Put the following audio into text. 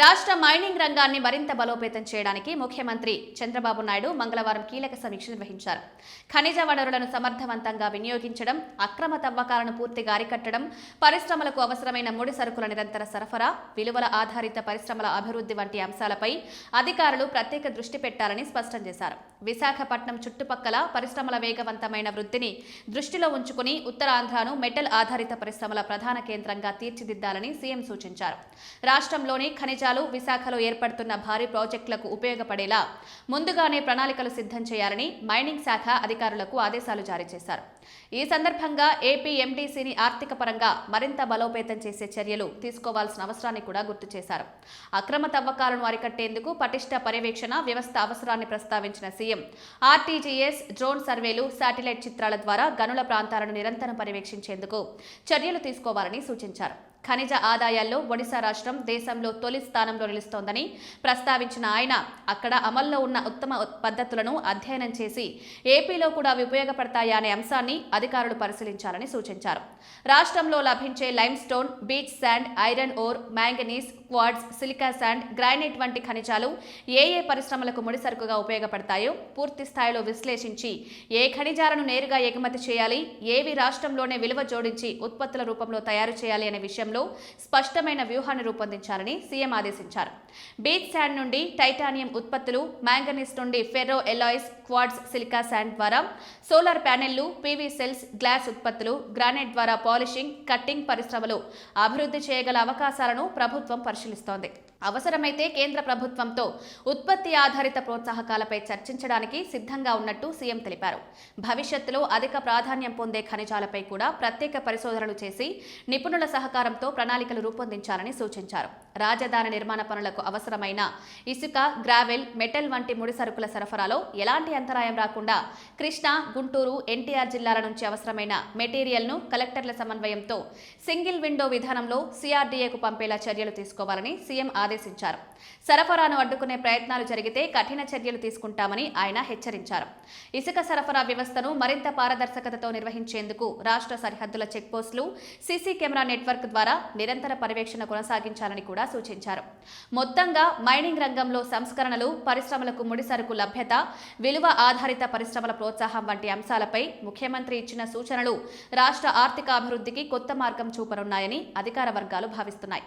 రాష్ట్ర మైనింగ్ రంగాన్ని మరింత బలోపేతం చేయడానికి ముఖ్యమంత్రి చంద్రబాబు నాయుడు మంగళవారం కీలక సమీక్ష నిర్వహించారు. ఖనిజ వనరులను సమర్థవంతంగా వినియోగించడం అక్రమ తవ్వకాలను పూర్తిగా అరికట్టడం పరిశ్రమలకు అవసరమైన ముడి సరుకుల నిరంతర సరఫరా విలువల ఆధారిత పరిశ్రమల అభివృద్ధి వంటి అంశాలపై అధికారులు ప్రత్యేక దృష్టి పెట్టాలని స్పష్టం చేశారు. విశాఖపట్నం చుట్టుపక్కల పరిశ్రమల వేగవంతమైన వృద్ధిని దృష్టిలో ఉంచుకుని ఉత్తరాంధ్రను మెటల్ ఆధారిత పరిశ్రమల ప్రధాన కేంద్రంగా తీర్చిదిద్దాలని సీఎం సూచించారు. రాష్ట్రంలోని ఖనిజ ఖనిజాలు విశాఖలో ఏర్పడుతున్న భారీ ప్రాజెక్టులకు ఉపయోగపడేలా ముందుగానే ప్రణాళికలు సిద్ధం చేయాలని మైనింగ్ శాఖ అధికారులకు ఆదేశాలు జారీ చేశారు. ఈ సందర్భంగా ఏపీ ఎండీసీని ఆర్థిక పరంగా మరింత బలోపేతం చేసే చర్యలు తీసుకోవాల్సిన అవసరాన్ని కూడా గుర్తు చేశారు. అక్రమ తవ్వకాలను అరికట్టేందుకు పటిష్ట పర్యవేక్షణ వ్యవస్థ అవసరాన్ని ప్రస్తావించిన సీఎం ఆర్టీజీఎస్ డ్రోన్ సర్వేలు శాటిలైట్ చిత్రాల ద్వారా గనుల ప్రాంతాలను నిరంతరం పర్యవేక్షించేందుకు చర్యలు తీసుకోవాలని సూచించారు. ఖనిజ ఆదాయాల్లో ఒడిశా రాష్ట్రం దేశంలో తొలి స్థానంలో నిలుస్తోందని ప్రస్తావించిన ఆయన అక్కడ అమల్లో ఉన్న ఉత్తమ పద్ధతులను అధ్యయనం చేసి ఏపీలో కూడా అవి ఉపయోగపడతాయా అనే అంశాన్ని అధికారులు పరిశీలించాలని సూచించారు. రాష్ట్రంలో లభించే limestone beach sand iron ore manganese quartz silica sand granite వంటి ఖనిజాలు ఏ ఏ పరిశ్రమలకు ముడిసరుకుగా ఉపయోగపడతాయో పూర్తి స్థాయిలో విశ్లేషించి ఏ ఖనిజాలను నేరుగా ఎగుమతి చేయాలి ఏవి రాష్ట్రంలోనే విలువ జోడించి ఉత్పత్తుల రూపంలో తయారు చేయాలి అనే విషయంలో స్పష్టమైన వ్యూహాన్ని రూపొందించాలని సీఎం ఆదేశించారు. బీచ్ శాండ్ నుండి టైటానియం ఉత్పత్తులు మ్యాంగనీస్ నుండి ferro alloys quartz silica sand ద్వారా సోలార్ ప్యానెళ్ళు పీవీ సెల్స్ గ్లాస్ ఉత్పత్తులు గ్రానైట్ ద్వారా పాలిషింగ్ కట్టింగ్ పరిశ్రమలు అభివృద్ధి చేయగల అవకాశాలను ప్రభుత్వం పరిశీలిస్తోంది. అవసరమైతే కేంద్ర ప్రభుత్వంతో ఉత్పత్తి ఆధారిత ప్రోత్సాహకాలపై చర్చించడానికి సిద్ధంగా ఉన్నట్టు సీఎం తెలిపారు. భవిష్యత్తులో అధిక ప్రాధాన్యం పొందే ఖనిజాలపై కూడా ప్రత్యేక పరిశోధనలు చేసి నిపుణుల సహకారంతో ప్రణాళికలు రూపొందించాలని సూచించారు. రాజధాని నిర్మాణ పనులకు అవసరమైన ఇసుక గ్రావెల్ మెటల్ వంటి ముడి సరుకుల సరఫరాలో ఎలాంటి అంతరాయం రాకుండా కృష్ణా గుంటూరు ఎన్టీఆర్ జిల్లాల నుంచి అవసరమైన మెటీరియల్ను కలెక్టర్ల సమన్వయంతో సింగిల్ విండో విధానంలో సిఆర్డీఏకు పంపేలా చర్యలు తీసుకోవాలని సీఎం ఆదేశించారు. సరఫరాను అడ్డుకునే ప్రయత్నాలు జరిగితే కఠిన చర్యలు తీసుకుంటామని ఆయన హెచ్చరించారు. ఇసుక సరఫరా వ్యవస్థను మరింత పారదర్శకతతో నిర్వహించేందుకు రాష్ట్ర సరిహద్దుల చెక్పోస్టులు సీసీ కెమెరా నెట్వర్క్ ద్వారా నిరంతర పర్యవేక్షణ కొనసాగించాలని కూడా సూచించారు. మొత్తంగా మైనింగ్ రంగంలో సంస్కరణలు పరిశ్రమలకు ముడిసరుకు లభ్యత విలువ ఆధారిత పరిశ్రమల ప్రోత్సాహం వంటి అంశాలపై ముఖ్యమంత్రి ఇచ్చిన సూచనలు రాష్ట్ర ఆర్థిక అభివృద్ధికి కొత్త మార్గం చూపనున్నాయని అధికార వర్గాలు భావిస్తున్నాయి.